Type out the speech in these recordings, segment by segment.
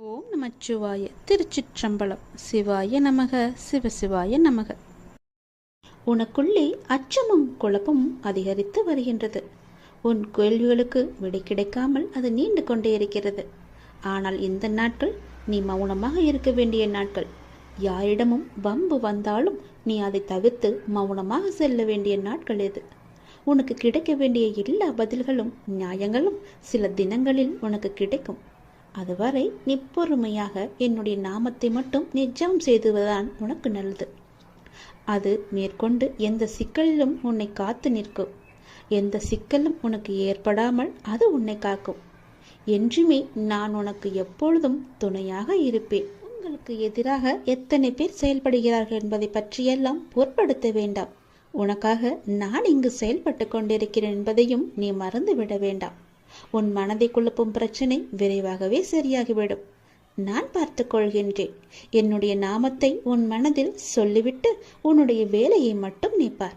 ஓம் நமச்சிவாய திருச்சிற்றம்பலம். சிவாய நமக. சிவசிவாய நமக. உனக்குள்ளே அச்சமும் குழப்பமும் அதிகரித்து வருகின்றது. உன் கேள்விகளுக்கு விடை கிடைக்காமல் அது நீண்டு கொண்டே இருக்கிறது. ஆனால் இந்த நாட்கள் நீ மௌனமாக இருக்க வேண்டிய நாட்கள். யாரிடமும் வம்பு வந்தாலும் நீ அதை தவிர்த்து மௌனமாக செல்ல வேண்டிய நாட்கள் இது உனக்கு கிடைக்க வேண்டிய எல்லா பதில்களும் நியாயங்களும் சில தினங்களில் உனக்கு கிடைக்கும். அதுவரை நீ பொறுமையாக என்னுடைய நாமத்தை மட்டும் நிஜம் செய்துவதுதான் உனக்கு நல்லது. அது மேற்கொண்டு எந்த சிக்கலிலும் உன்னை காத்து நிற்கும். எந்த சிக்கலும் உனக்கு ஏற்படாமல் அது உன்னை காக்கும். என்றுமே நான் உனக்கு எப்பொழுதும் துணையாக இருப்பேன். உங்களுக்கு எதிராக எத்தனை பேர் செயல்படுகிறார்கள் என்பதை பற்றியெல்லாம் பொருட்படுத்த வேண்டாம். உனக்காக நான் இங்கு செயல்பட்டு கொண்டிருக்கிறேன் என்பதையும் நீ மறந்துவிட வேண்டாம். உன் மனதை குழப்பும் பிரச்சனை விரைவாகவே சரியாகிவிடும். நான் பார்த்துக் கொள்கின்றேன். என்னுடைய நாமத்தை உன் மனதில் சொல்லிவிட்டு உன்னுடைய வேலையை மட்டும் நீப்பார்.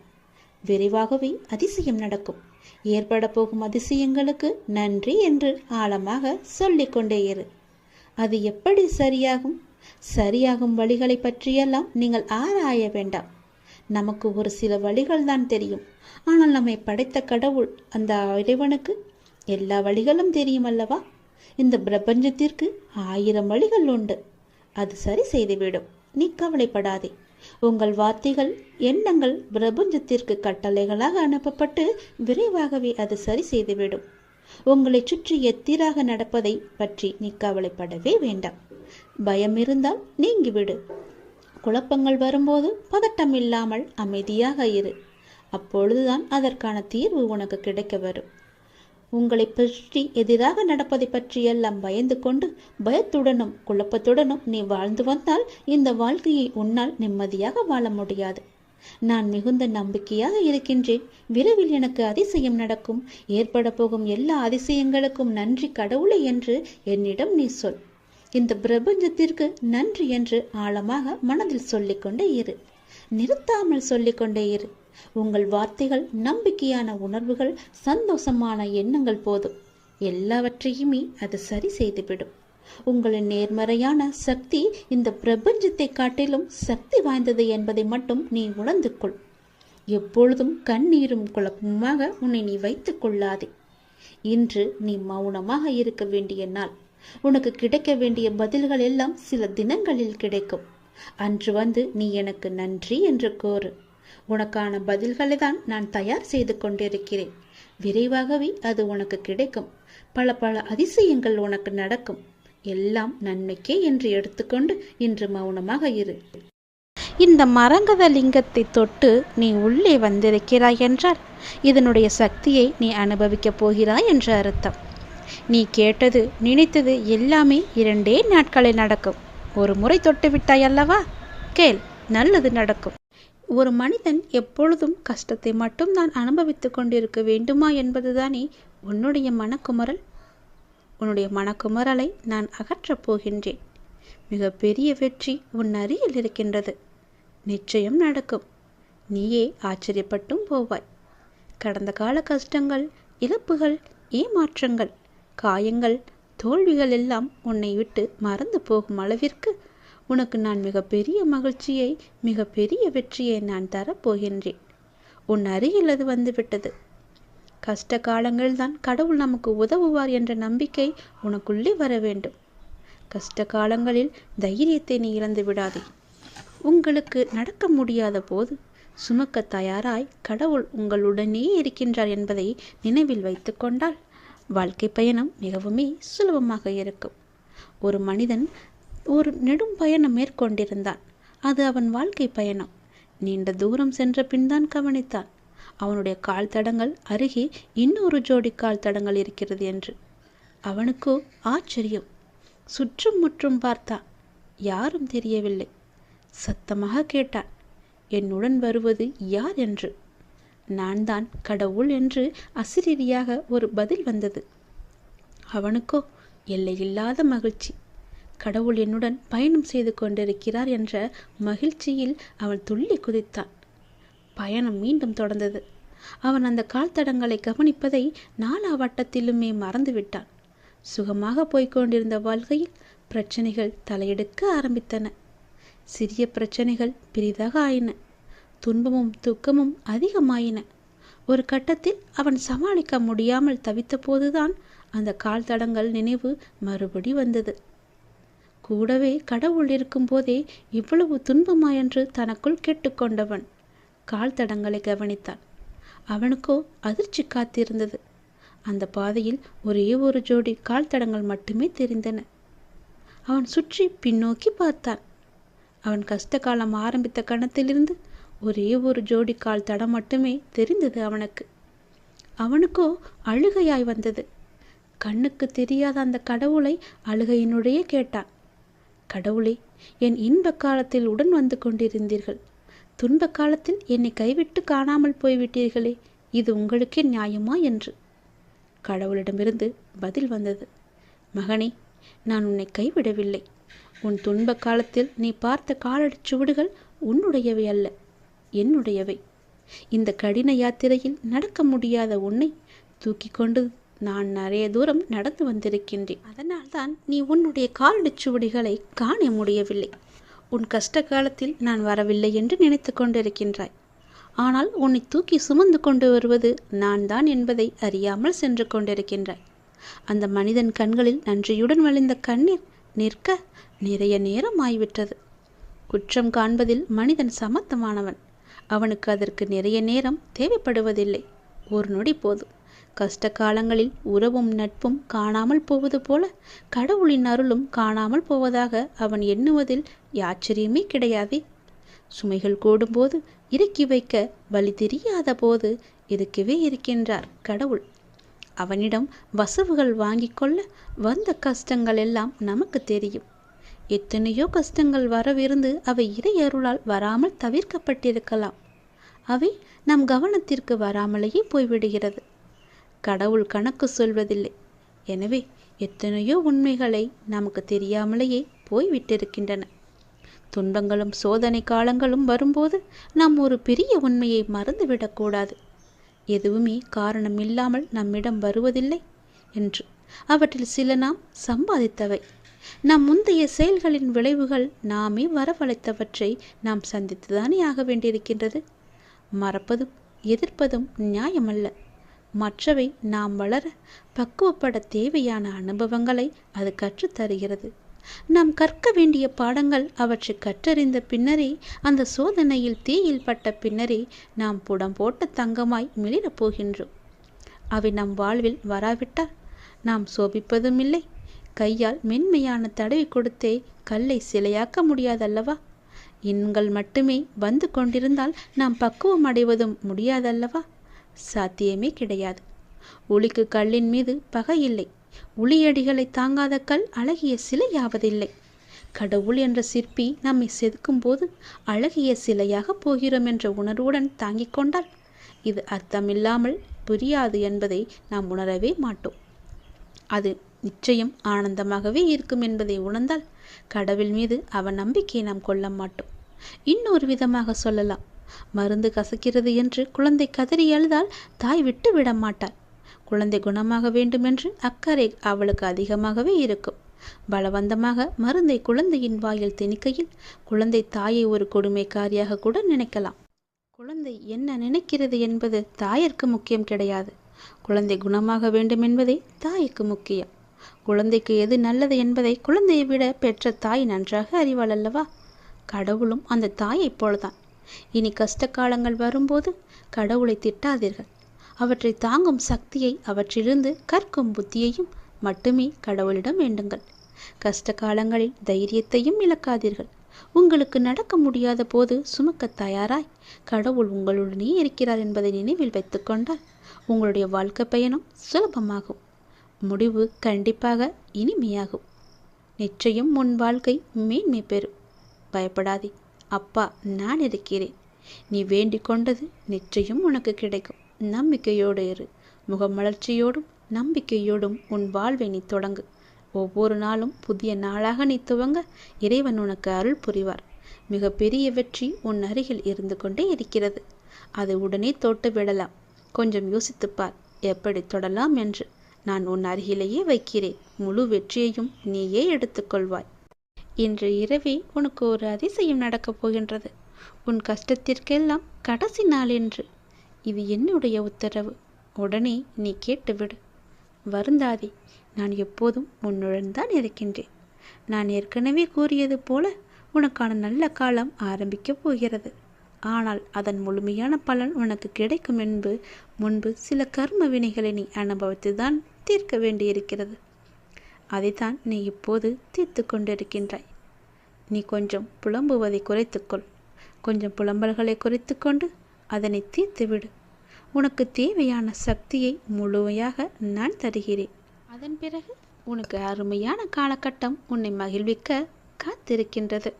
விரைவாகவே அதிசயம் நடக்கும். ஏற்பட போகும் அதிசயங்களுக்கு நன்றி என்று ஆழமாக சொல்லிக்கொண்டே இரு. அது எப்படி சரியாகும்? சரியாகும் வழிகளை பற்றியெல்லாம் நீங்கள் ஆராய வேண்டாம். நமக்கு ஒரு சில வழிகள் தான் தெரியும். ஆனால் நம்மை படைத்த கடவுள் அந்த இறைவனுக்கு எல்லா வழிகளும் தெரியும் அல்லவா இந்த பிரபஞ்சத்திற்கு ஆயிரம் வழிகள் உண்டு. அது சரி செய்துவிடும். நீ கவலைப்படாதே. உங்கள் வார்த்தைகள் எண்ணங்கள் பிரபஞ்சத்திற்கு கட்டளைகளாக அனுப்பப்பட்டு விரைவாகவே அது சரி செய்துவிடும். உங்களை சுற்றி எத்திராக நடப்பதை பற்றி நீ கவலைப்படவே வேண்டாம். பயம் இருந்தால் நீங்கிவிடு. குழப்பங்கள் வரும்போது பதட்டம் இல்லாமல் அமைதியாக இரு. அப்பொழுதுதான் அதற்கான தீர்வு உனக்கு கிடைக்க வரும். உங்களை பற்றி எதிராக நடப்பதை பற்றியெல்லாம் பயந்து கொண்டு பயத்துடனும் குழப்பத்துடனும் நீ வாழ்ந்து வந்தால் இந்த வாழ்க்கையை உன்னால் நிம்மதியாக வாழ முடியாது. நான் மிகுந்த நம்பிக்கையாக இருக்கின்றேன். விரைவில் எனக்கு அதிசயம் நடக்கும். ஏற்பட போகும் எல்லா அதிசயங்களுக்கும் நன்றி கடவுளை என்று என்னிடம் நீ சொல். இந்த பிரபஞ்சத்திற்கு நன்றி என்று ஆழமாக மனதில் சொல்லிக்கொண்டே இரு. நிறுத்தாமல் சொல்லிக்கொண்டே இரு. உங்கள் வார்த்தைகள் நம்பிக்கையான உணர்வுகள் சந்தோஷமான எண்ணங்கள் போதும். எல்லாவற்றையுமே அது சரி செய்துவிடும். உங்களின் நேர்மறையான சக்தி இந்த பிரபஞ்சத்தை காட்டிலும் சக்தி வாய்ந்தது என்பதை மட்டும் நீ உணர்ந்து கொள் எப்பொழுதும் கண்ணீரும் குழப்பமாக உன்னை நீ வைத்துக் கொள்ளாதே. இன்று நீ மௌனமாக இருக்க வேண்டிய நாள். உனக்கு கிடைக்க வேண்டிய பதில்கள் எல்லாம் சில தினங்களில் கிடைக்கும். அன்று வந்து நீ எனக்கு நன்றி என்று கோரு உனக்கான பதில்களை தான் நான் தயார் செய்து கொண்டிருக்கிறேன். விரைவாகவே அது உனக்கு கிடைக்கும். பல பல அதிசயங்கள் உனக்கு நடக்கும். எல்லாம் நன்மைக்கே என்று எடுத்துக்கொண்டு இன்று மௌனமாக இரு. இந்த மரங்கத லிங்கத்தை தொட்டு நீ உள்ளே வந்திருக்கிறாய் என்றால் இதனுடைய சக்தியை நீ அனுபவிக்கப் போகிறாய் என்று அர்த்தம். நீ கேட்டது நினைத்தது எல்லாமே இரண்டே நாட்களில் நடக்கும். ஒரு முறை தொட்டு விட்டாய் அல்லவா? கேள் நல்லது நடக்கும். ஒரு மனிதன் எப்பொழுதும் கஷ்டத்தை மட்டும் நான் அனுபவித்துக் கொண்டிருக்க வேண்டுமா என்பதுதானே உன்னுடைய மனக்குமரல் உன்னுடைய மனக்குமரலை நான் அகற்றப் போகின்றேன். மிக பெரிய வெற்றி உன் அருகில் இருக்கின்றது. நிச்சயம் நடக்கும். நீயே ஆச்சரியப்பட்டும் போவாய். கடந்த கால கஷ்டங்கள் இழப்புகள் ஏமாற்றங்கள் காயங்கள் தோல்விகள் எல்லாம் உன்னை விட்டு மறந்து போகும் அளவிற்கு உனக்கு நான் மிகப்பெரிய மகிழ்ச்சியை மிகப்பெரிய வெற்றியை நான் தரப்போகின்றேன். உன் அருகில் அது வந்துவிட்டது. கஷ்ட காலங்கள்தான் கடவுள் நமக்கு உதவுவார் என்ற நம்பிக்கை உனக்குள்ளே வர வேண்டும். கஷ்ட காலங்களில் தைரியத்தை நீ இழந்து விடாதே. உங்களுக்கு நடக்க முடியாத போது சுமக்க தயாராய் கடவுள் உங்களுடனே இருக்கின்றார் என்பதை நினைவில் வைத்து கொண்டால் வாழ்க்கை பயணம் மிகவுமே சுலபமாக இருக்கும். ஒரு மனிதன் ஒரு நெடும் பயணம் மேற்கொண்டிருந்தான். அது அவன் வாழ்க்கை பயணம். நீண்ட தூரம் சென்ற பின்தான் கவனித்தான். அவனுடைய கால் தடங்கள் அருகே இன்னொரு ஜோடி கால் தடங்கள் இருக்கிறது என்று. அவனுக்கோ ஆச்சரியம். சுற்றும் முற்றும் பார்த்தான் யாரும் தெரியவில்லை. சத்தமாக கேட்டான் என்னுடன் வருவது யார் என்று? நான் தான் கடவுள் என்று அசிரீரியாக ஒரு பதில் வந்தது. அவனுக்கோ எல்லையில்லாத மகிழ்ச்சி. கடவுள் என்னுடன் பயணம் செய்து கொண்டிருக்கிறார் என்ற மகிழ்ச்சியில் அவன் துள்ளி குதித்தான் பயணம் மீண்டும் தொடர்ந்தது. அவன் அந்த கால் தடங்களை கவனிப்பதை நாலா வட்டத்திலுமே மறந்துவிட்டான். சுகமாக போய்கொண்டிருந்த வாழ்க்கையில் பிரச்சனைகள் தலையெடுக்க ஆரம்பித்தன. சிறிய பிரச்சனைகள் பெரிதாக ஆயின. துன்பமும் துக்கமும் அதிகமாயின. ஒரு கட்டத்தில் அவன் சமாளிக்க முடியாமல் தவித்தபோதுதான் அந்த கால் தடங்கள் நினைவு மறுபடி வந்தது. கூடவே கடவுள் இருக்கும்போதே இவ்வளவு துன்பமா என்று தனக்குள் கேட்டுக்கொண்டவன். கால் தடங்களை கவனித்தான். அவனுக்கோ அதிர்ச்சி காத்திருந்தது. அந்த பாதையில் ஒரே ஒரு ஜோடி கால் தடங்கள் மட்டுமே தெரிந்தன. அவன் சுற்றி பின்னோக்கி பார்த்தான். அவன் கஷ்ட காலம் ஆரம்பித்த கணத்திலிருந்து ஒரே ஒரு ஜோடி கால் தடம் மட்டுமே தெரிந்தது அவனுக்கு. அவனுக்கோ அழுகையாய் வந்தது. கண்ணுக்கு தெரியாத அந்த கடவுளை அழுகையினுடைய கேட்டான். கடவுளே என் இன்ப காலத்தில் உடன் வந்து கொண்டிருந்தீர்கள். துன்ப காலத்தில் என்னை கைவிட்டு காணாமல் போய்விட்டீர்களே இது உங்களுக்கே நியாயமா என்று. கடவுளிடமிருந்து பதில் வந்தது. மகனே நான் உன்னை கைவிடவில்லை. உன் துன்ப காலத்தில் நீ பார்த்த காலடிச் சுவடுகள் உன்னுடையவை அல்ல என்னுடையவை. இந்த கடின யாத்திரையில் நடக்க முடியாத உன்னை தூக்கி கொண்டு நான் நிறைய தூரம் நடந்து வந்திருக்கின்றேன். அதனால்தான் நீ உன்னுடைய காலடிச் சுவடிகளை காண முடியவில்லை. உன் கஷ்ட காலத்தில் நான் வரவில்லை என்று நினைத்து கொண்டிருக்கின்றாய். ஆனால் உன்னை தூக்கி சுமந்து கொண்டு வருவது நான் தான் என்பதை அறியாமல் சென்று கொண்டிருக்கின்றாய். அந்த மனிதன் கண்களில் நன்றியுடன் வழிந்த கண்ணீர் நிற்க நிறைய நேரம் ஆய்விட்டது. குற்றம் காண்பதில் மனிதன் சமத்தமானவன். அவனுக்கு அதற்கு நிறைய நேரம் தேவைப்படுவதில்லை. ஒரு நொடி போதும். கஷ்ட காலங்களில் உறவும் நட்பும் காணாமல் போவது போல கடவுளின் அருளும் காணாமல் போவதாக அவன் எண்ணுவதில் ஆச்சரியமே கிடையாதே. சுமைகள் கூடும்போது இறக்கி வைக்க வழி தெரியாத போது இருக்கவே இருக்கின்றார் கடவுள். அவனிடம் வசவுகள் வாங்கி கொள்ள வந்த கஷ்டங்கள் எல்லாம் நமக்கு தெரியும். எத்தனையோ கஷ்டங்கள் வரவிருந்து அவை இறை அருளால் வராமல் தவிர்க்கப்பட்டிருக்கலாம். அவை நம் கவனத்திற்கு வராமலேயே போய்விடுகிறது. கடவுள் கணக்கு சொல்வதில்லை. எனவே எத்தனையோ உண்மைகளை நமக்கு தெரியாமலேயே போய்விட்டிருக்கின்றன. துன்பங்களும் சோதனை காலங்களும் வரும்போது நாம் ஒரு பெரிய உண்மையை மறந்துவிடக்கூடாது எதுவுமே காரணம் இல்லாமல் நம்மிடம் வருவதில்லை என்று. அவற்றில் சில நாம் சம்பாதித்தவை. நம் முந்தைய செயல்களின் விளைவுகள் நாமே வரவழைத்தவற்றை நாம் சந்தித்துதானே ஆக வேண்டியிருக்கின்றது. மறப்பதும் எதிர்ப்பதும் நியாயமல்ல. மற்றவை நாம் வளர பக்குவப்பட தேவையான அனுபவங்களை அது கற்றுத்தருகிறது. நாம் கற்க வேண்டிய பாடங்கள் அவற்றை கற்றறிந்த பின்னரே அந்த சோதனையில் தீயில் பட்ட பின்னரே நாம் புடம் போட்ட தங்கமாய் மிளிரப் போகின்றோம். அவை நம் வாழ்வில் வராவிட்டால் நாம் சோபிப்பதும் இல்லை கையால் மென்மையான தடவி கொடுத்தே கல்லை சிலையாக்க முடியாதல்லவா? எண்கள் மட்டுமே வந்து கொண்டிருந்தால் நாம் பக்குவம் அடைவதும் முடியாதல்லவா? சாத்தியமே கிடையாது. ஒளிக்கு கல்லின் மீது பகை இல்லை. உளியடிகளை தாங்காத கல் அழகிய சிலையாவதில்லை. கடவுள் என்ற சிற்பி நம்மை செதுக்கும் போது அழகிய சிலையாக போகிறோம் என்ற உணர்வுடன் தாங்கிக் கொண்டால் இது அர்த்தமில்லாமல் புரியாது என்பதை நாம் உணரவே மாட்டோம். அது நிச்சயம் ஆனந்தமாகவே இருக்கும் என்பதை உணர்ந்தால் கடவுள் மீது அவன் நம்பிக்கையை நாம் கொள்ள மாட்டோம். இன்னொரு விதமாக சொல்லலாம். மருந்து கசக்கிறது என்று குழந்தை கதறி அழுதால் தாய் விட்டு விட மாட்டாள் குழந்தை குணமாக வேண்டுமென்று அக்கறை அவளுக்கு அதிகமாகவே இருக்கும். பலவந்தமாக மருந்தை குழந்தையின் வாயில் திணிக்கையில் குழந்தை தாயை ஒரு கொடுமைக்காரியாக கூட நினைக்கலாம். குழந்தை என்ன நினைக்கிறது என்பது தாயிற்கு முக்கியம் கிடையாது. குழந்தை குணமாக வேண்டும் என்பதே தாய்க்கு முக்கியம். குழந்தைக்கு எது நல்லது என்பதை குழந்தையை விட பெற்ற தாய் நன்றாக அறிவாள் அல்லவா? கடவுளும் அந்த தாயைப் போலதான். இனி கஷ்ட காலங்கள் வரும்போது கடவுளை திட்டாதீர்கள். அவற்றை தாங்கும் சக்தியை அவற்றிலிருந்து கற்கும் புத்தியையும் மட்டுமே கடவுளிடம் வேண்டுங்கள். கஷ்ட காலங்களில் தைரியத்தையும் இழக்காதீர்கள். உங்களுக்கு நடக்க முடியாத போது சுமக்க தயாராய். கடவுள் உங்களுடனே இருக்கிறார் என்பதை நினைவில் வைத்துக்கொண்டால் உங்களுடைய வாழ்க்கை பயணம் சுலபமாகும். முடிவு கண்டிப்பாக இனிமையாகும். நிச்சயம் உன் வாழ்க்கை மேன்மை பெறும். பயப்படாதே. அப்பா நான் இருக்கிறேன். நீ வேண்டிக் கொண்டது நிச்சயம் உனக்கு கிடைக்கும். நம்பிக்கையோடு இரு. முகமலர்ச்சியோடும் நம்பிக்கையோடும் உன் வாழ்வை நீ தொடங்கு. ஒவ்வொரு நாளும் புதிய நாளாக நீ துவங்க இறைவன் உனக்கு அருள் புரிவார். மிகப்பெரிய வெற்றி உன் அருகில் இருந்து கொண்டே இருக்கிறது. அதை உடனே தொட்டு விடலாம். கொஞ்சம் யோசித்துப்பார் எப்படி தொடலாம் என்று. நான் உன் அருகிலேயே வைக்கிறேன். முழு வெற்றியையும் நீயே எடுத்துக்கொள்வாய் இன்று இரவே உனக்கு ஒரு அதிசயம் நடக்கப் போகின்றது. உன் கஷ்டத்திற்கெல்லாம் கடைசி நாள் என்று. இது என்னுடைய உத்தரவு. உடனே நீ கேட்டுவிடு. வருந்தாதே நான் எப்போதும் உன்னுடன் தான் இருக்கின்றேன். நான் ஏற்கனவே கூறியது போல உனக்கான நல்ல காலம் ஆரம்பிக்கப் போகிறது. ஆனால் அதன் முழுமையான பலன் உனக்கு கிடைக்கும் என்பது முன்பு சில கர்ம வினைகளை நீ அனுபவித்துதான் தீர்க்க வேண்டியிருக்கிறது. அதைத்தான் நீ இப்போது தீர்த்து கொண்டிருக்கின்றாய். நீ கொஞ்சம் புலம்புவதை குறைத்துக்கொள் கொஞ்சம் புலம்பல்களை குறைத்துக்கொண்டு அதனை தீர்த்துவிடு. உனக்கு தேவையான சக்தியை முழுமையாக நான் தருகிறேன். அதன் பிறகு உனக்கு அருமையான காலகட்டம் உன்னை மகிழ்விக்க காத்திருக்கின்றது.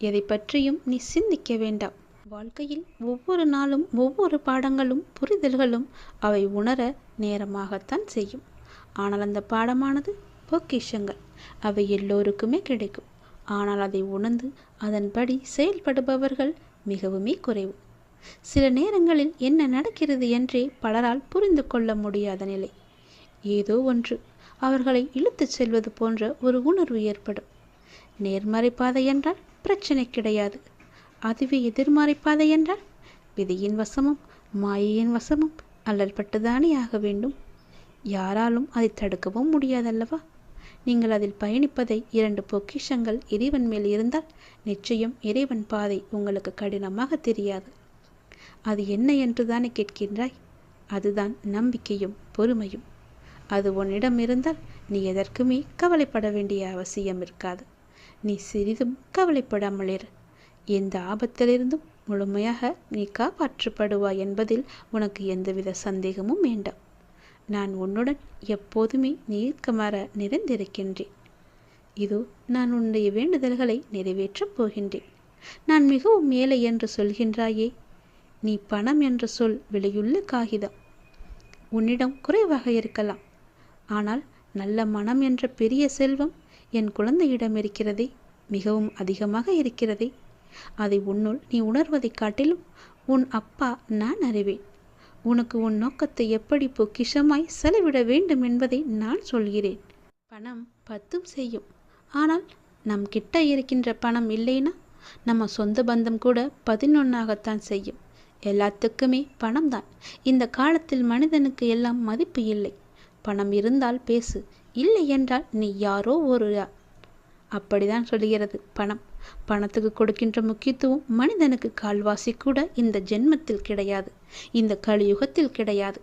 எதை பற்றியும் நீ சிந்திக்க வேண்டாம். வாழ்க்கையில் ஒவ்வொரு நாளும் ஒவ்வொரு பாடங்களும் புரிதல்களும் அவை உணர நேரமாகத்தான் செய்யும். ஆனால் அந்த பாடமானது பொக்கிஷங்கள். அவை எல்லோருக்குமே கிடைக்கும். ஆனால் அதை உணர்ந்து அதன்படி செயல்படுபவர்கள் மிகவுமே குறைவு. சில நேரங்களில் என்ன நடக்கிறது என்றே பலரால் புரிந்து கொள்ள முடியாத நிலை. ஏதோ ஒன்று அவர்களை இழுத்துச் செல்வது போன்ற ஒரு உணர்வு ஏற்படும். நேர்மறை பாதை என்றால் பிரச்சனை கிடையாது. அதுவே எதிர்மறை பாதை என்றால் விதியின் வசமும் மாயையின் வசமும் அல்லல்பட்டுதானே ஆக வேண்டும். யாராலும் அதை தடுக்கவும் முடியாதல்லவா? நீங்கள் அதில் பயணிப்பதை இரண்டு பொக்கிஷங்கள் இறைவன் மேல் இருந்தால் நிச்சயம் இறைவன் பாதை உங்களுக்கு கடினமாக தெரியாது. அது என்ன என்று தானே கேட்கின்றாய்? அதுதான் நம்பிக்கையும் பொறுமையும். அது உன்னிடம் இருந்தால் நீ எதற்குமே கவலைப்பட வேண்டிய அவசியம் இருக்காது. நீ சிறிதும் கவலைப்படாமல் இரு. எந்த ஆபத்திலிருந்தும் முழுமையாக நீ காப்பாற்றப்படுவாய் என்பதில் உனக்கு எந்தவித சந்தேகமும் வேண்டாம். நான் உன்னுடன் எப்போதுமே நீக்கமர நிறைந்திருக்கின்றேன். இதோ நான் உன்னுடைய வேண்டுதல்களை நிறைவேற்றப் போகின்றேன். நான் மிகவும் மேலே என்று சொல்கின்றாயே நீ பணம் என்ற சொல் விலையுள்ள காகிதம். உன்னிடம் குறைவாக இருக்கலாம். ஆனால் நல்ல மனம் என்ற பெரிய செல்வம் என் குழந்தையிடம் இருக்கிறதே மிகவும் அதிகமாக இருக்கிறதே. அதை உன்னுள் நீ உணர்வதைக் காட்டிலும் உன் அப்பா நான் அறிவேன். உனக்கு உன் நோக்கத்தை எப்படி பொக்கிஷமாய் செலவிட வேண்டும் என்பதை நான் சொல்கிறேன். பணம் பத்தும் செய்யும். ஆனால் நம் கிட்ட இருக்கின்ற பணம் இல்லைன்னா நம்ம சொந்த பந்தம் கூட பதினொன்னாகத்தான் செய்யும். எல்லாத்துக்குமே பணம்தான். இந்த காலத்தில் மனிதனுக்கு எல்லாம் மதிப்பு இல்லை. பணம் இருந்தால் பேசு. இல்லை என்றால் நீ யாரோ ஒரு அப்படிதான் சொல்கிறது பணம். பணத்துக்கு கொடுக்கின்ற முக்கியத்துவம் மனிதனுக்கு கால்வாசி கூட இந்த ஜென்மத்தில் கிடையாது இந்த கலியுகத்தில் கிடையாது.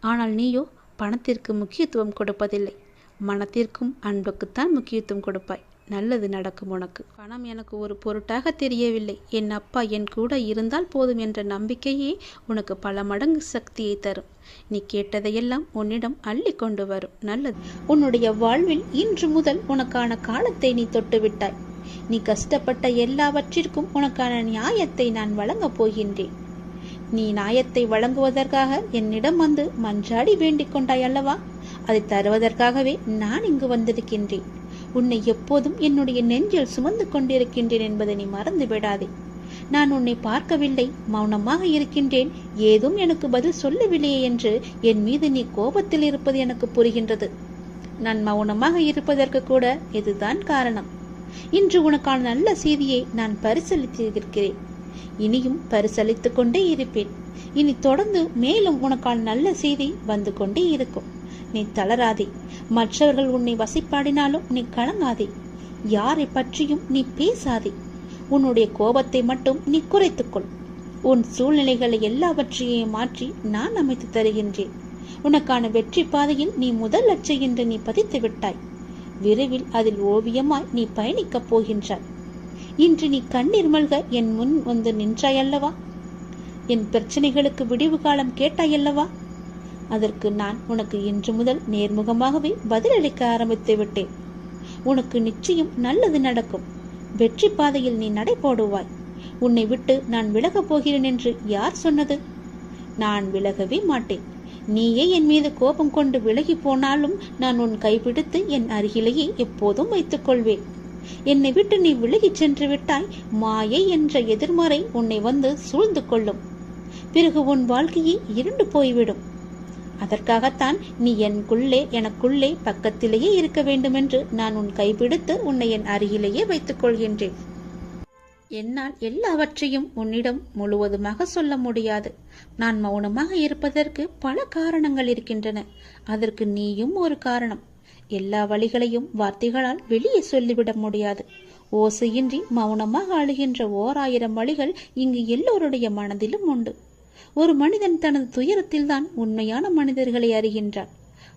ஆனால் நீயோ பணத்திற்கு முக்கியத்துவம் கொடுப்பதில்லை. மனத்திற்கும் அன்புக்குத்தான் முக்கியத்துவம் கொடுப்பாய். நல்லது நடக்கும் உனக்கு. பணம் எனக்கு ஒரு பொருட்டாக தெரியவில்லை. என் அப்பா என் கூட இருந்தால் போதும் என்ற நம்பிக்கையே உனக்கு பல மடங்கு சக்தியை தரும். நீ கேட்டதையெல்லாம் உன்னிடம் அள்ளி கொண்டு வரும். நல்லது. உன்னுடைய வாழ்வில் இன்று முதல் உனக்கான காலத்தை நீ தொட்டுவிட்டாய். நீ கஷ்டப்பட்ட எல்லாவற்றிற்கும் உனக்கான நியாயத்தை நான் வழங்கப் போகின்றேன். நீ நியாயத்தை வழங்குவதற்காக என்னிடம் வந்து மன்றாடி வேண்டிக் கொண்டாய் அல்லவா? அதை தருவதற்காகவே நான் இங்கு வந்திருக்கின்றேன். உன்னை எப்போதும் என்னுடைய நெஞ்சில் சுமந்து கொண்டிருக்கின்றேன் என்பதை நீ மறந்து விடாதே. நான் உன்னை பார்க்கவில்லை மௌனமாக இருக்கின்றேன். ஏதும் எனக்கு பதில் சொல்லவில்லையே என்று என் மீது நீ கோபத்தில் இருப்பது எனக்கு புரிகின்றது. நான் மௌனமாக இருப்பதற்கு கூட இதுதான் காரணம். இன்று உனக்கான நல்ல செய்தியை நான் பரிசளித்திருக்கிறேன். இனியும் பரிசளித்துக் கொண்டே இருப்பேன். இனி தொடர்ந்து மேலும் உனக்கான நல்ல செய்தி வந்து கொண்டே இருக்கும். நீ தளராதே. மற்றவர்கள் உன்னை வசிப்பாடினாலும் நீ கலங்காதே. யாரை பற்றியும் நீ பேசாதே. உன்னுடைய கோபத்தை மட்டும் நீ குறைத்துக்கொள் உன் சூழ்நிலைகளை எல்லாவற்றையும் மாற்றி நான் அமைத்து தருகின்றேன். உனக்கான வெற்றி பாதையில் நீ முதல் லட்சம் என்று நீ பதித்து விட்டாய். விரைவில் அதில் ஓவியமாய் நீ பயணிக்கப் போகின்றாய். இன்று நீ கண்ணீர் மல்க என் முன் வந்து நின்றாயல்லவா? என் பிரச்சனைகளுக்கு விடிவு காலம் கேட்டாயல்லவா? அதற்கு நான் உனக்கு இன்று முதல் நேர்முகமாகவே பதிலளிக்க ஆரம்பித்து விட்டேன். உனக்கு நிச்சயம் நல்லது நடக்கும். வெற்றி பாதையில் நீ நடை போடுவாய். உன்னை விட்டு நான் விலகப் போகிறேன் என்று யார் சொன்னது? நான் விலகவே மாட்டேன். நீயே என் மீது கோபம் கொண்டு விலகி போனாலும் நான் உன் கைப்பிடித்து என் அருகிலேயே எப்போதும் வைத்துக் கொள்வேன் என்னை விட்டு நீ விலகிச் சென்று விட்டாய் மாயை என்ற எதிர்மறை உன்னை வந்து சூழ்ந்து கொள்ளும். பிறகு உன் வாழ்க்கையே இருண்டு போய்விடும். அதற்காகத்தான் நீ எனக்குள்ளே எனக்குள்ளே பக்கத்திலேயே இருக்க வேண்டுமென்று நான் உன் கைப்பிடித்து உன்னை என் அருகிலேயே வைத்துக் கொள்கின்றேன் என்னால் எல்லாவற்றையும் உன்னிடம் முழுவதுமாக சொல்ல முடியாது. நான் மௌனமாக இருப்பதற்கு பல காரணங்கள் இருக்கின்றன. அதற்கு நீயும் ஒரு காரணம். எல்லா வழிகளையும் வார்த்தைகளால் வெளியே சொல்லிவிட முடியாது. ஓசையின்றி மௌனமாக அழுகின்ற ஓர் ஆயிரம் வழிகள் இங்கு எல்லோருடைய மனதிலும் உண்டு. ஒரு மனிதன் தனது துயரத்தில்தான் உண்மையான மனிதர்களை அறிகின்றான்.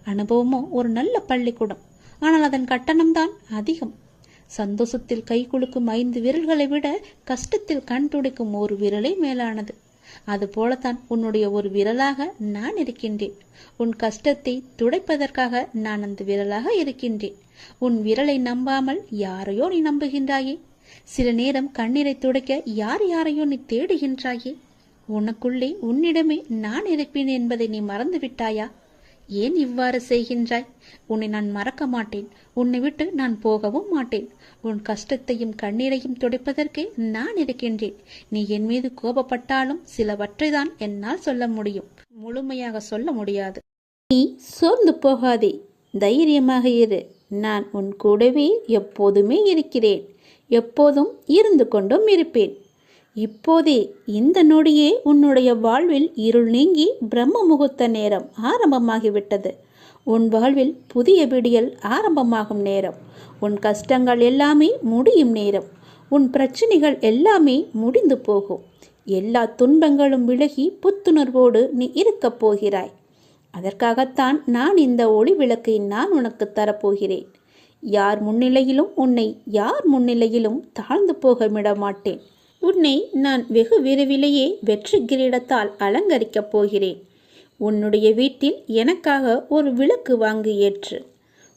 அனுபவமோ ஒரு நல்ல பள்ளிக்கூடம். ஆனால் அதன் கட்டணம்தான் அதிகம். சந்தோஷத்தில் கை குலுக்கும் ஐந்து விரல்களை விட கஷ்டத்தில் கண் துடைக்கும் ஒரு விரலை மேலானது. அதுபோலத்தான் உன்னுடைய ஒரு விரலாக நான் இருக்கின்றேன். உன் கஷ்டத்தை துடைப்பதற்காக நான் அந்த விரலாக இருக்கின்றேன். உன் விரலை நம்பாமல் யாரையோ நீ நம்புகின்றாயே? சில நேரம் கண்ணீரை துடைக்க யார் யாரையோ நீ தேடுகின்றாயே? உனக்குள்ளே உன்னிடமே நான் இருப்பேன் என்பதை நீ மறந்து விட்டாயா ஏன் இவ்வாறு செய்கின்றாய்? உன்னை நான் மறக்க மாட்டேன். உன்னை விட்டு நான் போகவும் மாட்டேன். உன் கஷ்டத்தையும் கண்ணீரையும் துடைப்பதற்கு நான் இருக்கின்றேன். நீ என் மீது கோபப்பட்டாலும் சிலவற்றை தான் என்னால் சொல்ல முடியும். முழுமையாக சொல்ல முடியாது. நீ சோர்ந்து போகாதே. தைரியமாக இரு. நான் உன் கூடவே எப்போதுமே இருக்கிறேன். எப்போதும் இருந்து கொண்டும் இருப்பேன். இப்போதே இந்த நொடியே உன்னுடைய வாழ்வில் இருள் நீங்கி பிரம்ம முகூர்த்த நேரம் ஆரம்பமாகிவிட்டது. உன் வாழ்வில் புதிய விடியல் ஆரம்பமாகும் நேரம். உன் கஷ்டங்கள் எல்லாமே முடியும் நேரம். உன் பிரச்சனைகள் எல்லாமே முடிந்து போகும். எல்லா துன்பங்களும் விலகி புத்துணர்வோடு நீ இருக்கப் போகிறாய். அதற்காகத்தான் நான் இந்த ஒளி விளக்கை நான் உனக்கு தரப்போகிறேன். யார் முன்னிலையிலும் உன்னை யார் முன்னிலையிலும் தாழ்ந்து போக விட மாட்டேன் உன்னை நான் வெகு விரைவிலேயே வெற்றி கிரீடத்தால் அலங்கரிக்கப் போகிறேன். உன்னுடைய வீட்டில் எனக்காக ஒரு விளக்கு வாங்கி ஏற்று.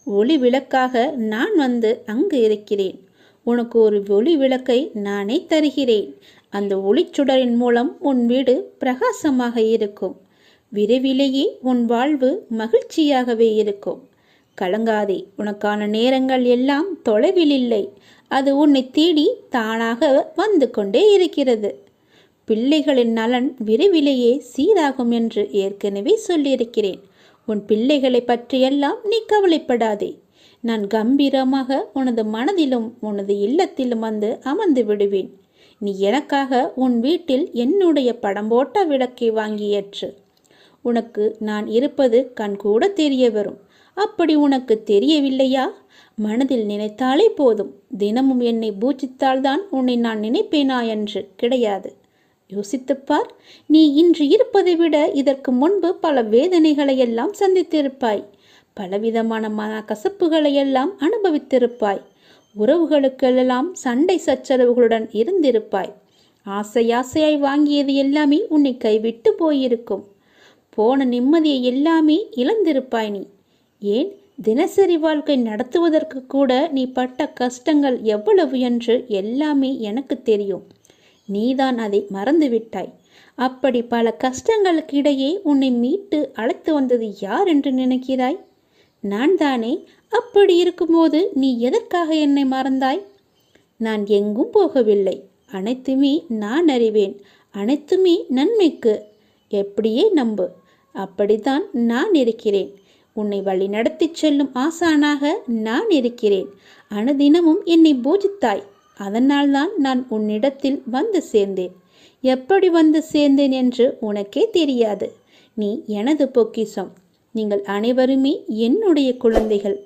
ஒளி விளக்காக நான் வந்து அங்கு இருக்கிறேன். உனக்கு ஒரு ஒளி விளக்கை நானே தருகிறேன். அந்த ஒளிச்சுடரின் மூலம் உன் வீடு பிரகாசமாக இருக்கும். விரைவிலேயே உன் வாழ்வு மகிழ்ச்சியாகவே இருக்கும். கலங்காதே உனக்கான நேரங்கள் எல்லாம் தொலைவில் இல்லை. அது உன்னை தேடி தானாக வந்து கொண்டே இருக்கிறது. பிள்ளைகளின் நலன் விரைவிலேயே சீராகும் என்று ஏற்கனவே சொல்லியிருக்கிறேன். உன் பிள்ளைகளை பற்றியெல்லாம் நீ கவலைப்படாதே. நான் கம்பீரமாக உனது மனதிலும் உனது இல்லத்திலும் வந்து அமர்ந்து விடுவேன். நீ எனக்காக உன் வீட்டில் என்னுடைய படம் போட்ட விளக்கை வாங்கி ஏற்று. உனக்கு நான் இருப்பது கண்கூட தெரிய வரும். அப்படி உனக்கு தெரியவில்லையா? மனதில் நினைத்தாலே போதும். தினமும் என்னை பூஜித்தால்தான் உன்னை நான் நினைப்பேனா என்று கிடையாது. யோசித்துப்பார். நீ இன்று இருப்பதை விட இதற்கு முன்பு பல வேதனைகளை எல்லாம் சந்தித்திருப்பாய். பலவிதமான மன கசப்புகளை எல்லாம் அனுபவித்திருப்பாய். உறவுகளுக்கெல்லாம் சண்டை சச்சரவுகளுடன் இருந்திருப்பாய். ஆசை ஆசையாய் வாங்கியது எல்லாமே உன்னை கைவிட்டு போயிருக்கும். போன நிம்மதியை எல்லாமே இழந்திருப்பாய் நீ. ஏன்? தினசரி வாழ்க்கை நடத்துவதற்கு கூட நீ பட்ட கஷ்டங்கள் எவ்வளவு என்று எல்லாமே எனக்கு தெரியும். நீதான் அதை மறந்துவிட்டாய். அப்படி பல கஷ்டங்களுக்கு இடையே உன்னை மீட்டு அழைத்து வந்தது யார் என்று நினைக்கிறாய்? நான் தானே? அப்படி இருக்கும்போது நீ எதற்காக என்னை மறந்தாய்? நான் எங்கும் போகவில்லை. அனைத்துமே நான் அறிவேன். அனைத்துமே நன்மைக்கு. எப்படியே நம்பு. அப்படித்தான் நான் இருக்கிறேன். உன்னை வழி நடத்திச் செல்லும் ஆசானாக நான் இருக்கிறேன். அனுதினமும் என்னை பூஜித்தாய். அதனால்தான் நான் உன்னிடத்தில் வந்து சேர்ந்தேன். எப்படி வந்து சேர்ந்தேன் என்று உனக்கே தெரியாது. நீ எனது பொக்கிசம் நீங்கள் அனைவருமே என்னுடைய குழந்தைகள்.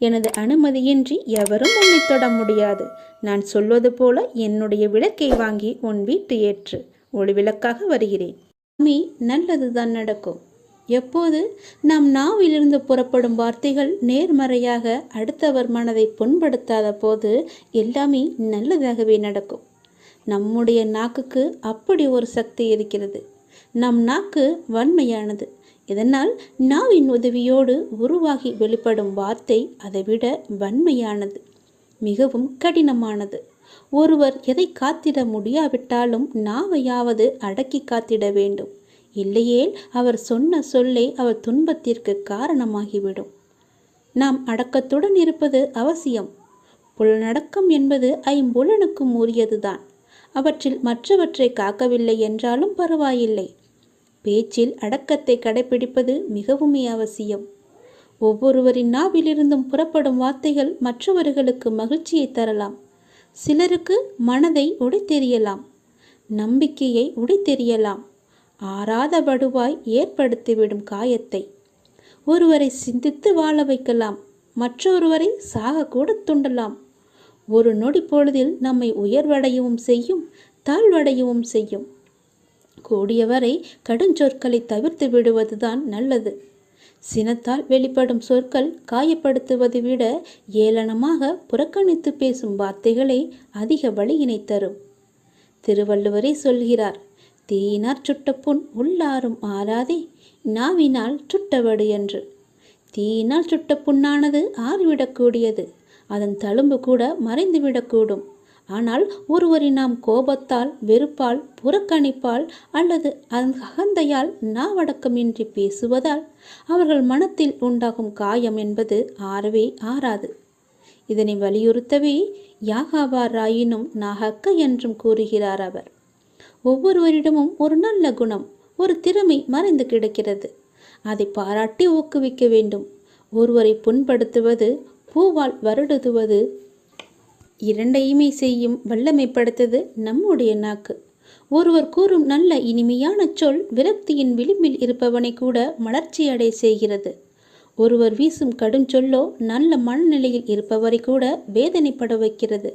எனது அனுமதியின்றி எவரும் உன்னை தொட முடியாது. நான் சொல்வது போல என்னுடைய விளக்கை வாங்கி உன் வீட்டு ஏற்று. ஒளி விளக்காக வருகிறேன். சாமி நல்லதுதான் நடக்கும். எப்போது நம் நாவிலிருந்து புறப்படும் வார்த்தைகள் நேர்மறையாக அடுத்தவர் மனதை புண்படுத்தாத போது எல்லாமே நல்லதாகவே நடக்கும். நம்முடைய நாக்குக்கு அப்படி ஒரு சக்தி இருக்கிறது. நம் நாக்கு வன்மையானது. இதனால் நாவின் உதவியோடு உருவாகி வெளிப்படும் வார்த்தை அதைவிட வன்மையானது மிகவும் கடினமானது. ஒருவர் எதை காத்திட முடியாவிட்டாலும் நாவையாவது அடக்கி காத்திட வேண்டும். இல்லையேல் அவர் சொன்ன சொல்லே அவர் துன்பத்திற்கு காரணமாகிவிடும். நாம் அடக்கத்துடன் இருப்பது அவசியம். புலனடக்கம் என்பது ஐம்புலனுக்கும் உரியதுதான். அவற்றில் மற்றவற்றை காக்கவில்லை என்றாலும் பரவாயில்லை. பேச்சில் அடக்கத்தை கடைபிடிப்பது மிகவுமே அவசியம். ஒவ்வொருவரின் நாவிலிருந்தும் புறப்படும் வார்த்தைகள் மற்றவர்களுக்கு மகிழ்ச்சியை தரலாம். சிலருக்கு மனதை உடைத்தெறியலாம். நம்பிக்கையை உடைத்தெறியலாம். ஆறாத வடுவாய் ஏற்படுத்திவிடும் காயத்தை. ஒருவரை சிந்தித்து வாழ வைக்கலாம் மற்றொருவரை சாகக்கூட துண்டலாம். ஒரு நொடி பொழுதில் நம்மை உயர்வடையவும் செய்யும் தாழ்வடையவும் செய்யும். கூடியவரை கடுஞ்சொற்களை தவிர்த்து விடுவதுதான் நல்லது. சினத்தால் வெளிப்படும் சொற்கள் காயப்படுத்துவதை விட ஏளனமாக புறக்கணித்து பேசும் வார்த்தைகளே அதிக வழியினை தரும். திருவள்ளுவரே சொல்கிறார் தீயினார் சுட்ட புண் உள்ளாரும் ஆறாதே நாவினால் சுட்டவடு என்று. தீயினால் சுட்ட புண்ணானது ஆறிவிடக்கூடியது அதன் தழும்பு கூட மறைந்துவிடக்கூடும். ஆனால் ஒருவரை நாம் கோபத்தால் வெறுப்பால் புறக்கணிப்பால் அல்லது அகந்தையால் நாவடக்கமின்றி பேசுவதால் அவர்கள் மனத்தில் உண்டாகும் காயம் என்பது ஆறவே ஆறாது. இதனை வலியுறுத்தவே யாகாவாராயினும் நாகக்க என்றும் கூறுகிறார் அவர். ஒவ்வொருவரிடமும் ஒரு நல்ல குணம் ஒரு திறமை மறைந்து கிடக்கிறது. அதை பாராட்டி ஊக்குவிக்க வேண்டும். ஒருவரை புண்படுத்துவது பூவால் வருடுதுவது இரண்டையுமே செய்யும் வல்லமைப்படுத்தது நம்முடைய நாக்கு. ஒருவர் கூறும் நல்ல இனிமையான சொல் விரக்தியின் விளிம்பில் இருப்பவனை கூட மலர்ச்சியடை செய்கிறது. ஒருவர் வீசும் கடும் சொல்லோ நல்ல மனநிலையில் இருப்பவரை கூட வேதனைப்பட வைக்கிறது.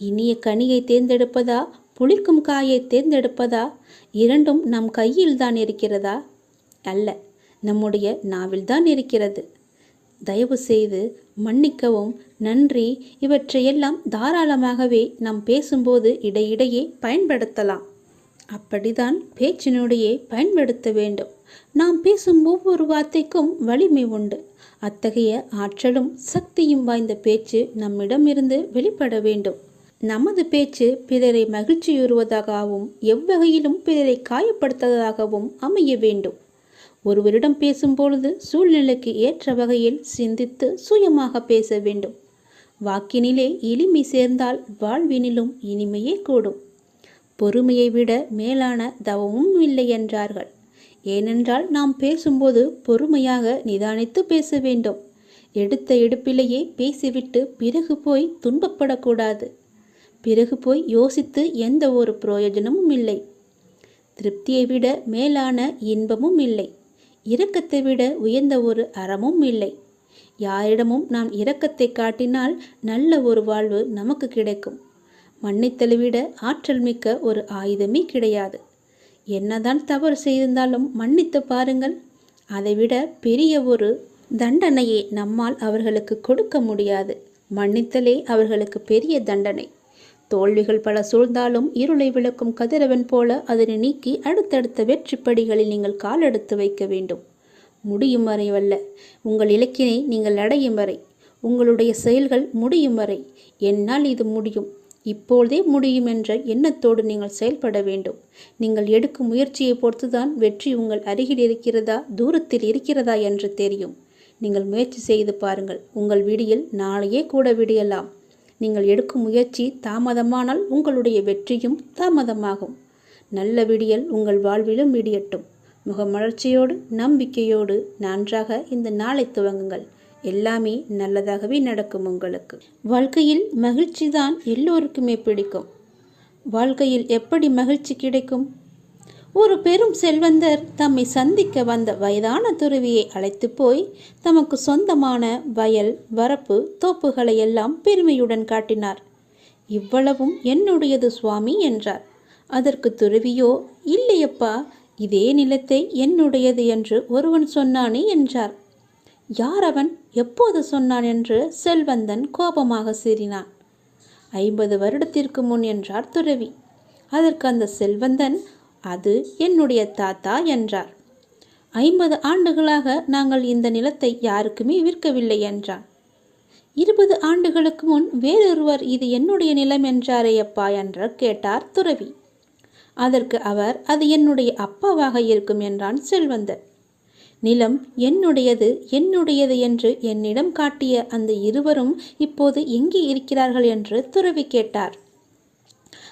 இனிய கனியை தேர்ந்தெடுப்பதா புளிக்கும் காயை தேர்ந்தெடுப்பதா? இரண்டும் நம் கையில் தான் இருக்கிறதா? அல்ல நம்முடைய நாவில்தான் இருக்கிறது. தயவு செய்து மன்னிக்கவும். நன்றி. இவற்றையெல்லாம் தாராளமாகவே நாம் பேசும்போது இடையிடையே பயன்படுத்தலாம். அப்படிதான் பேச்சினுடையே பயன்படுத்த வேண்டும். நாம் பேசும் ஒவ்வொரு வார்த்தைக்கும் வலிமை உண்டு. அத்தகைய ஆற்றலும் சக்தியும் வாய்ந்த பேச்சு நம்மிடமிருந்து வெளிப்பட வேண்டும். நமது பேச்சு பிறரை மகிழ்ச்சியுறுவதாகவும் எவ்வகையிலும் பிறரை காயப்படுத்துவதாகவும் அமைய வேண்டும். ஒருவரிடம் பேசும்பொழுது சூழ்நிலைக்கு ஏற்ற வகையில் சிந்தித்து சுயமாக பேச வேண்டும். வாக்கினிலே எளிமை சேர்ந்தால் வாழ்வினிலும் இனிமையே கூடும். பொறுமையை விட மேலான தவமும் இல்லை என்றார்கள். ஏனென்றால் நாம் பேசும்போது பொறுமையாக நிதானித்து பேச வேண்டும். எடுத்த எடுப்பிலேயே பேசிவிட்டு பிறகு போய் துன்பப்படக்கூடாது. பிறகு போய் யோசித்து எந்த ஒரு பிரயோஜனமும் இல்லை. திருப்தியை விட மேலான இன்பமும் இல்லை. இரக்கத்தை விட உயர்ந்த ஒரு அறமும் இல்லை. யாரிடமும் நாம் இரக்கத்தை காட்டினால் நல்ல ஒரு வாழ்வு நமக்கு கிடைக்கும். மன்னித்தலை விட ஆற்றல் மிக்க ஒரு ஆயுதமே கிடையாது. என்னதான் தவறு செய்திருந்தாலும் மன்னித்து பாருங்கள். அதைவிட பெரிய ஒரு தண்டனையை நம்மால் அவர்களுக்கு கொடுக்க முடியாது. மன்னித்தலே அவர்களுக்கு பெரிய தண்டனை. தோல்விகள் பல சூழ்ந்தாலும் இருளை விளக்கும் கதிரவன் போல அதனை நீக்கி அடுத்தடுத்த வெற்றி படிகளில் நீங்கள் காலெடுத்து வைக்க வேண்டும். முடியும் வரை வல்ல. உங்கள் இலக்கினை நீங்கள் அடையும் வரை. உங்களுடைய செயல்கள் முடியும் வரை. என்னால் இது முடியும். இப்பொழுதே முடியும் என்ற எண்ணத்தோடு நீங்கள் செயல்பட வேண்டும். நீங்கள் எடுக்கும் முயற்சியை பொறுத்துதான் வெற்றி உங்கள் அருகில் இருக்கிறதா தூரத்தில் இருக்கிறதா என்று தெரியும். நீங்கள் முயற்சி செய்து பாருங்கள். உங்கள் விடியில் நாளையே கூட விடியலாம். நீங்கள் எடுக்கும் முயற்சி தாமதமானால் உங்களுடைய வெற்றியும் தாமதமாகும். நல்ல விடியல் உங்கள் வாழ்விலும் விடியட்டும் முகமலர்ச்சியோடு நம்பிக்கையோடு நன்றாக இந்த நாளை துவங்குங்கள். எல்லாமே நல்லதாகவே நடக்கும் உங்களுக்கு. வாழ்க்கையில் மகிழ்ச்சி தான் எல்லோருக்குமே பிடிக்கும். வாழ்க்கையில் எப்படி மகிழ்ச்சி கிடைக்கும்? ஒரு பெரும் செல்வந்தர் தம்மை சந்திக்க வந்த வயதான துறவியை அழைத்து போய் தமக்கு சொந்தமான வயல் வரப்பு தோப்புகளை எல்லாம் பெருமையுடன் காட்டினார். இவ்வளவும் என்னுடையது சுவாமி என்றார். அதற்கு துறவியோ இல்லையப்பா இதே நிலத்தை என்னுடையது என்று ஒருவன் சொன்னானே என்றார். யார் அவன் எப்போது சொன்னான் என்று செல்வந்தன் கோபமாக சீறினான். ஐம்பது வருடத்திற்கு முன் என்றார் துறவி. அதற்கு அந்த செல்வந்தன் அது என்னுடைய தாத்தா என்றார். ஐம்பது ஆண்டுகளாக நாங்கள் இந்த நிலத்தை யாருக்குமே விற்கவில்லை என்றான். இருபது ஆண்டுகளுக்கு முன் வேறொருவர் இது என்னுடைய நிலம் என்றாரே அப்பா என்று கேட்டார் துறவி. அதற்கு அவர் அது என்னுடைய அப்பாவாக இருக்கும் என்றான் செல்வந்தர். நிலம் என்னுடையது என்னுடையது என்று என்னிடம் காட்டிய அந்த இருவரும் இப்போது எங்கே இருக்கிறார்கள் என்று துறவி கேட்டார்.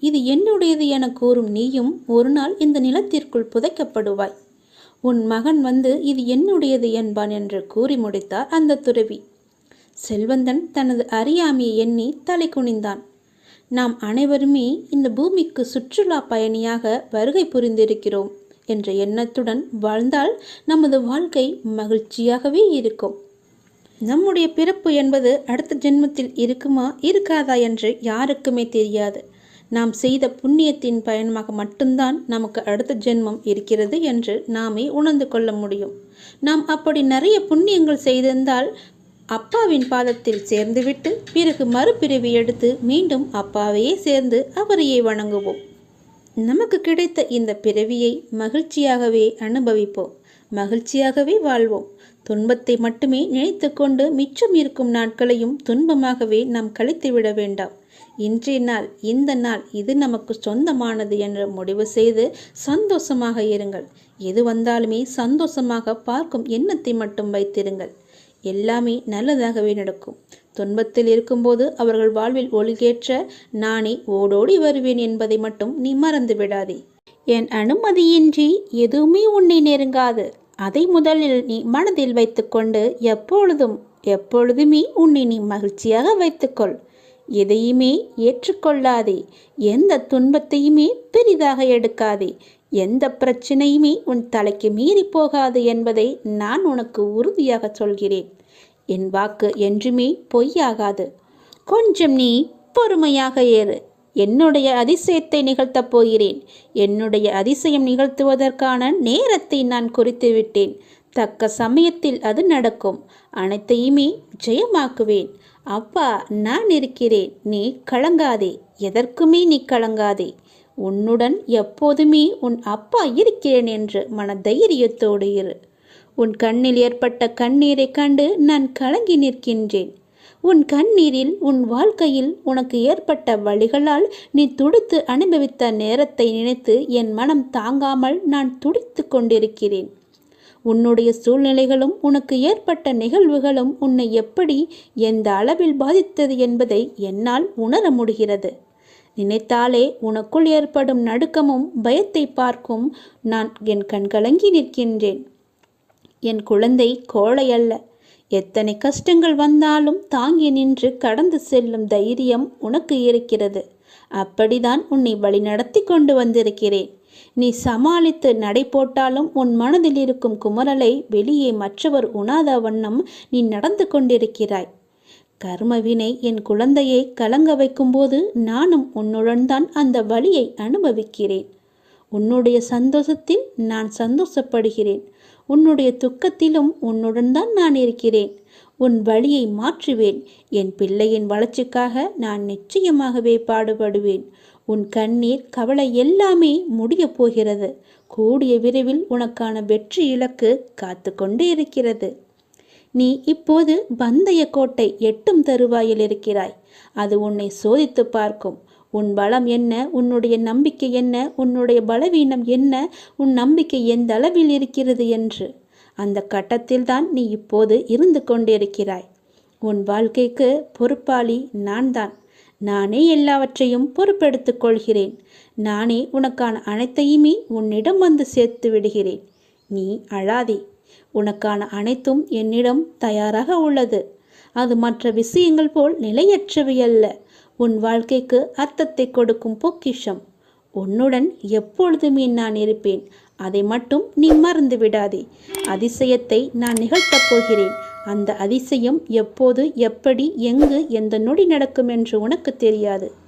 இது என்னுடையது என கூறும் நீயும் ஒரு நாள் இந்த நிலத்திற்குள் புதைக்கப்படுவாய். உன் மகன் வந்து இது என்னுடையது என்பான் என்று கூறி முடித்தார் அந்த துறவி. செல்வந்தன் தனது அறியாமையை எண்ணி தலை குனிந்தான். நாம் அனைவருமே இந்த பூமிக்கு சுற்றுலா பயணியாக வருகை புரிந்திருக்கிறோம் என்ற எண்ணத்துடன் வாழ்ந்தால் நமது வாழ்க்கை மகிழ்ச்சியாகவே இருக்கும். நம்முடைய பிறப்பு என்பது அடுத்த ஜென்மத்தில் இருக்குமா இருக்காதா என்று யாருக்குமே தெரியாது. நாம் செய்த புண்ணியத்தின் பயணமாக மட்டும்தான் நமக்கு அடுத்த ஜென்மம் இருக்கிறது என்று நாமே உணர்ந்து கொள்ள முடியும். நாம் அப்படி நிறைய புண்ணியங்கள் செய்திருந்தால் அப்பாவின் பாதத்தில் சேர்ந்துவிட்டு பிறகு மறுபிறவி எடுத்து மீண்டும் அப்பாவையே சேர்ந்து அவரையே வணங்குவோம். நமக்கு கிடைத்த இந்த பிறவியை மகிழ்ச்சியாகவே அனுபவிப்போம். மகிழ்ச்சியாகவே வாழ்வோம். துன்பத்தை மட்டுமே நினைத்துக்கொண்டு மிச்சம் இருக்கும் நாட்களையும் துன்பமாகவே நாம் கழித்துவிட வேண்டாம். இன்றைய நாள் இந்த நாள் இது நமக்கு சொந்தமானது என்று முடிவு செய்து சந்தோஷமாக இருங்கள். எது வந்தாலுமே சந்தோஷமாக பார்க்கும் எண்ணத்தை மட்டும் வைத்திருங்கள். எல்லாமே நல்லதாகவே நடக்கும். துன்பத்தில் இருக்கும்போது அவர்கள் வாழ்வில் ஒழுகேற்ற நானே ஓடோடி வருவேன் என்பதை மட்டும் நீ மறந்து விடாதே. என் அனுமதியின்றி எதுவுமே உன்னை நெருங்காது. அதை முதலில் நீ மனதில் வைத்துக்கொண்டு எப்பொழுதும் எப்பொழுதுமே உன்னை நீ மகிழ்ச்சியாக வைத்துக்கொள். எதையுமே ஏற்றுக்கொள்ளாதே. எந்த துன்பத்தையுமே பெரிதாக எடுக்காதே. எந்த பிரச்சனையுமே உன் தலைக்கு மீறி போகாது என்பதை நான் உனக்கு உறுதியாக சொல்கிறேன். என் வாக்கு என்றுமே பொய்யாகாது. கொஞ்சம் நீ பொறுமையாக ஏறு. என்னுடைய அதிசயத்தை நிகழ்த்தப் போகிறேன். என்னுடைய அதிசயம் நிகழ்த்துவதற்கான நேரத்தை நான் குறித்து விட்டேன். தக்க சமயத்தில் அது நடக்கும். அனைத்தையுமே ஜெயமாக்குவேன் அப்பா நான் இருக்கிறேன். நீ கலங்காதே. எதற்குமே நீ கலங்காதே. உன்னுடன் எப்போதுமே உன் அப்பா இருக்கிறேன் என்று மன தைரியத்தோடு இரு. உன் கண்ணில் ஏற்பட்ட கண்ணீரை கண்டு நான் கலங்கி நிற்கின்றேன். உன் கண்ணீரில் உன் வாழ்க்கையில் உனக்கு ஏற்பட்ட வழிகளால் நீ துடித்து அனுபவித்த நேரத்தை நினைத்து என் மனம் தாங்காமல் நான் துடித்து கொண்டிருக்கிறேன். உன்னுடைய சூழ்நிலைகளும் உனக்கு ஏற்பட்ட நிகழ்வுகளும் உன்னை எப்படி எந்த அளவில் பாதித்தது என்பதை என்னால் உணர முடிகிறது. நினைத்தாலே உனக்குள் ஏற்படும் நடுக்கமும் பயத்தை பார்க்கும் நான் என் கண்கலங்கி நிற்கின்றேன். என் குழந்தை கோழை அல்ல. எத்தனை கஷ்டங்கள் வந்தாலும் தாங்கி நின்று கடந்து செல்லும் தைரியம் உனக்கு இருக்கிறது. அப்படிதான் உன்னை வழிநடத்தி கொண்டு வந்திருக்கிறேன். நீ சமாளித்து நடை போட்டாலும் உன் மனதில் இருக்கும் குமரலை வெளியே மற்றவர் உணாத வண்ணம் நீ நடந்து கொண்டிருக்கிறாய். கர்மவினை என் குழந்தையை கலங்க வைக்கும்போது நானும் உன்னுடன் தான் அந்த வழியை அனுபவிக்கிறேன். உன்னுடைய சந்தோஷத்தில் நான் சந்தோஷப்படுகிறேன். உன்னுடைய துக்கத்திலும் உன்னுடன் தான் நான் இருக்கிறேன். உன் வழியை மாற்றுவேன். என் பிள்ளையின் வளர்ச்சிக்காக நான் நிச்சயமாகவே பாடுபடுவேன். உன் கண்ணீர் கவலை எல்லாமே முடிய போகிறது. கூடிய விரைவில் உனக்கான வெற்றி இலக்கு காத்து கொண்டே இருக்கிறது. நீ இப்போது பந்தய கோட்டை எட்டும் தருவாயில் இருக்கிறாய். அது உன்னை சோதித்து பார்க்கும். உன் பலம் என்ன? உன்னுடைய நம்பிக்கை என்ன? உன்னுடைய பலவீனம் என்ன? உன் நம்பிக்கை எந்த அளவில் இருக்கிறது என்று. அந்த கட்டத்தில்தான் நீ இப்போது இருந்து கொண்டிருக்கிறாய். உன் வாழ்க்கைக்கு பொறுப்பாளி நான் தான் நானே எல்லாவற்றையும் பொறுப்பெடுத்துக் கொள்கிறேன். நானே உனக்கான அனைத்தையுமே உன்னிடம் வந்து சேர்த்து விடுகிறேன். நீ அழாதே. உனக்கான அனைத்தும் என்னிடம் தயாராக உள்ளது. அது மற்ற விஷயங்கள் போல் நிலையற்றவை அல்ல. உன் வாழ்க்கைக்கு அர்த்தத்தை கொடுக்கும் பொக்கிஷம். உன்னுடன் எப்பொழுதுமே நான் இருப்பேன். அதை மட்டும் நீ மறந்து விடாதே. அதிசயத்தை நான் நிகழ்த்தப் போகிறேன். அந்த அதிசயம் எப்போது எப்படி எங்கு எந்த நொடி நடக்கும் என்று உனக்கு தெரியாது.